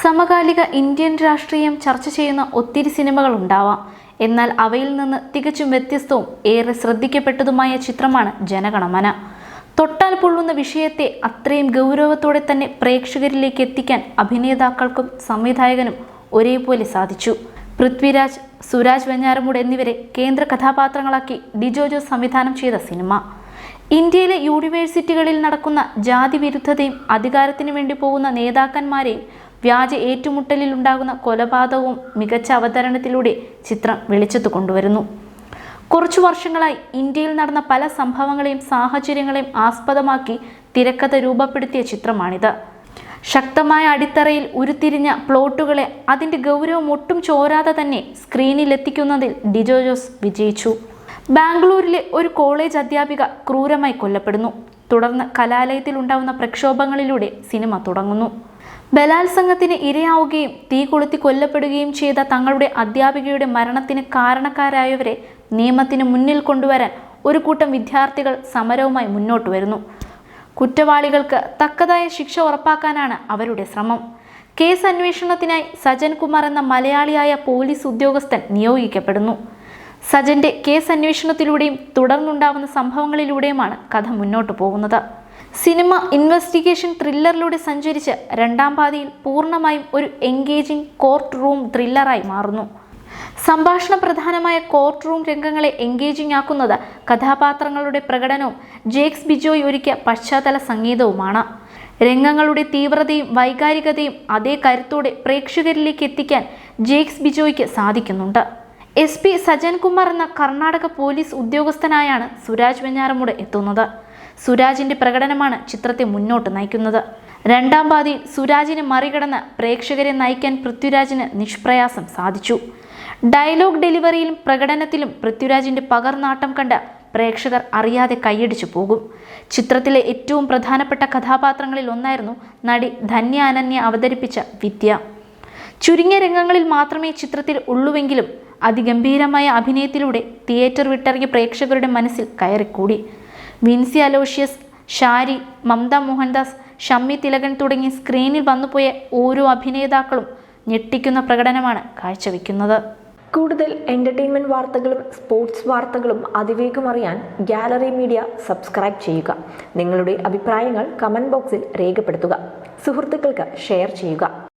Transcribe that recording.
സമകാലിക ഇന്ത്യൻ രാഷ്ട്രീയം ചർച്ച ചെയ്യുന്ന ഒത്തിരി സിനിമകൾ ഉണ്ടാവാം. എന്നാൽ അവയിൽ നിന്ന് തികച്ചും വ്യത്യസ്തവും ഏറെ ശ്രദ്ധിക്കപ്പെട്ടതുമായ ചിത്രമാണ് ജനഗണമന. തൊട്ടാൽ പൊള്ളുന്ന വിഷയത്തെ അത്രയും ഗൗരവത്തോടെ തന്നെ പ്രേക്ഷകരിലേക്ക് എത്തിക്കാൻ അഭിനേതാക്കൾക്കും സംവിധായകനും ഒരേപോലെ സാധിച്ചു. പൃഥ്വിരാജ് സുരാജ് വെഞ്ഞാറമൂട് എന്നിവരെ കേന്ദ്ര കഥാപാത്രങ്ങളാക്കി ഡിജോ ജോസ് സംവിധാനം ചെയ്ത സിനിമ. ഇന്ത്യയിലെ യൂണിവേഴ്സിറ്റികളിൽ നടക്കുന്ന ജാതി വിരുദ്ധതയും അധികാരത്തിനു വേണ്ടി പോകുന്ന നേതാക്കന്മാരെയും വ്യാജ ഏറ്റുമുട്ടലിൽ ഉണ്ടാകുന്ന കൊലപാതകവും മികച്ച അവതരണത്തിലൂടെ ചിത്രം വെളിച്ചത്ത് കൊണ്ടുവരുന്നു. കുറച്ചു വർഷങ്ങളായി ഇന്ത്യയിൽ നടന്ന പല സംഭവങ്ങളെയും സാഹചര്യങ്ങളെയും ആസ്പദമാക്കി തിരക്കഥ രൂപപ്പെടുത്തിയ ചിത്രമാണിത്. ശക്തമായ അടിത്തറയിൽ ഉരുത്തിരിഞ്ഞ പ്ലോട്ടുകളെ അതിന്റെ ഗൗരവം ഒട്ടും ചോരാതെ തന്നെ സ്ക്രീനിൽ എത്തിക്കുന്നതിൽ ഡിജോ ജോസ് വിജയിച്ചു. ബാംഗ്ലൂരിലെ ഒരു കോളേജ് അധ്യാപിക ക്രൂരമായി കൊല്ലപ്പെടുന്നു. തുടർന്ന് കലാലയത്തിൽ ഉണ്ടാകുന്ന പ്രക്ഷോഭങ്ങളിലൂടെ സിനിമ തുടങ്ങുന്നു. ബലാത്സംഗത്തിന് ഇരയാവുകയും തീ കൊളുത്തി കൊല്ലപ്പെടുകയും ചെയ്ത തങ്ങളുടെ അധ്യാപികയുടെ മരണത്തിന് കാരണക്കാരായവരെ നിയമത്തിന് മുന്നിൽ കൊണ്ടുവരാൻ ഒരു കൂട്ടം വിദ്യാർത്ഥികൾ സമരവുമായി മുന്നോട്ട് വരുന്നു. കുറ്റവാളികൾക്ക് തക്കതായ ശിക്ഷ ഉറപ്പാക്കാനാണ് അവരുടെ ശ്രമം. കേസ് അന്വേഷണത്തിനായി സജൻ കുമാർ എന്ന മലയാളിയായ പോലീസ് ഉദ്യോഗസ്ഥൻ നിയോഗിക്കപ്പെടുന്നു. സജന്റെ കേസ് അന്വേഷണത്തിലൂടെയും തുടർന്നുണ്ടാവുന്ന സംഭവങ്ങളിലൂടെയുമാണ് കഥ മുന്നോട്ട് പോകുന്നത്. സിനിമ ഇൻവെസ്റ്റിഗേഷൻ ത്രില്ലറിലൂടെ സഞ്ചരിച്ച് രണ്ടാം പാതിയിൽ പൂർണമായും ഒരു എൻഗേജിംഗ് കോർട്ട് റൂം ത്രില്ലറായി മാറുന്നു. സംഭാഷണ പ്രധാനമായ കോർട്ട് റൂം രംഗങ്ങളെ എൻഗേജിംഗ് ആക്കുന്നത് കഥാപാത്രങ്ങളുടെ പ്രകടനവും ജേക്സ് ബിജോയ് ഒരുക്കിയ പശ്ചാത്തല സംഗീതവുമാണ്. രംഗങ്ങളുടെ തീവ്രതയും വൈകാരികതയും അതേ കരുത്തോടെ പ്രേക്ഷകരിലേക്ക് എത്തിക്കാൻ ജേക്സ് ബിജോയ്ക്ക് സാധിക്കുന്നുണ്ട്. എസ് പി സജൻ കുമാർ എന്ന കർണാടക പോലീസ് ഉദ്യോഗസ്ഥനായാണ് സുരാജ് വെഞ്ഞാറമൂട് എത്തുന്നത്. സുരാജിന്റെ പ്രകടനമാണ് ചിത്രത്തെ മുന്നോട്ട് നയിക്കുന്നത്. രണ്ടാം പാതി സുരാജിനെ മറികടന്ന് പ്രേക്ഷകരെ നയിക്കാൻ പൃഥ്വിരാജിന് നിഷ്പ്രയാസം സാധിച്ചു. ഡയലോഗ് ഡെലിവറിയിലും പ്രകടനത്തിലും പൃഥ്വിരാജിന്റെ പകർനാട്ടം കണ്ട് പ്രേക്ഷകർ അറിയാതെ കൈയടിച്ചു പോകും. ചിത്രത്തിലെ ഏറ്റവും പ്രധാനപ്പെട്ട കഥാപാത്രങ്ങളിൽ ഒന്നായിരുന്നു നടി ധന്യ അനന്യ അവതരിപ്പിച്ച വിദ്യ. ചുരുങ്ങിയ രംഗങ്ങളിൽ മാത്രമേ ചിത്രത്തിൽ ഉള്ളുവെങ്കിലും അതിഗംഭീരമായ അഭിനയത്തിലൂടെ തിയേറ്റർ വിട്ടിറങ്ങിയ പ്രേക്ഷകരുടെ മനസ്സിൽ കയറിക്കൂടി. വിൻസി അലോഷ്യസ് ഷാരി മമത മോഹൻദാസ് ഷമ്മി തിലകൻ തുടങ്ങി സ്ക്രീനിൽ വന്നുപോയ ഓരോ അഭിനേതാക്കളും ഞെട്ടിക്കുന്ന പ്രകടനമാണ് കാഴ്ചവെക്കുന്നത്. കൂടുതൽ എന്റർടൈൻമെന്റ് വാർത്തകളും സ്പോർട്സ് വാർത്തകളും അതിവേഗം അറിയാൻ ഗാലറി മീഡിയ സബ്സ്ക്രൈബ് ചെയ്യുക. നിങ്ങളുടെ അഭിപ്രായങ്ങൾ കമന്റ് ബോക്സിൽ രേഖപ്പെടുത്തുക. സുഹൃത്തുക്കൾക്ക് ഷെയർ ചെയ്യുക.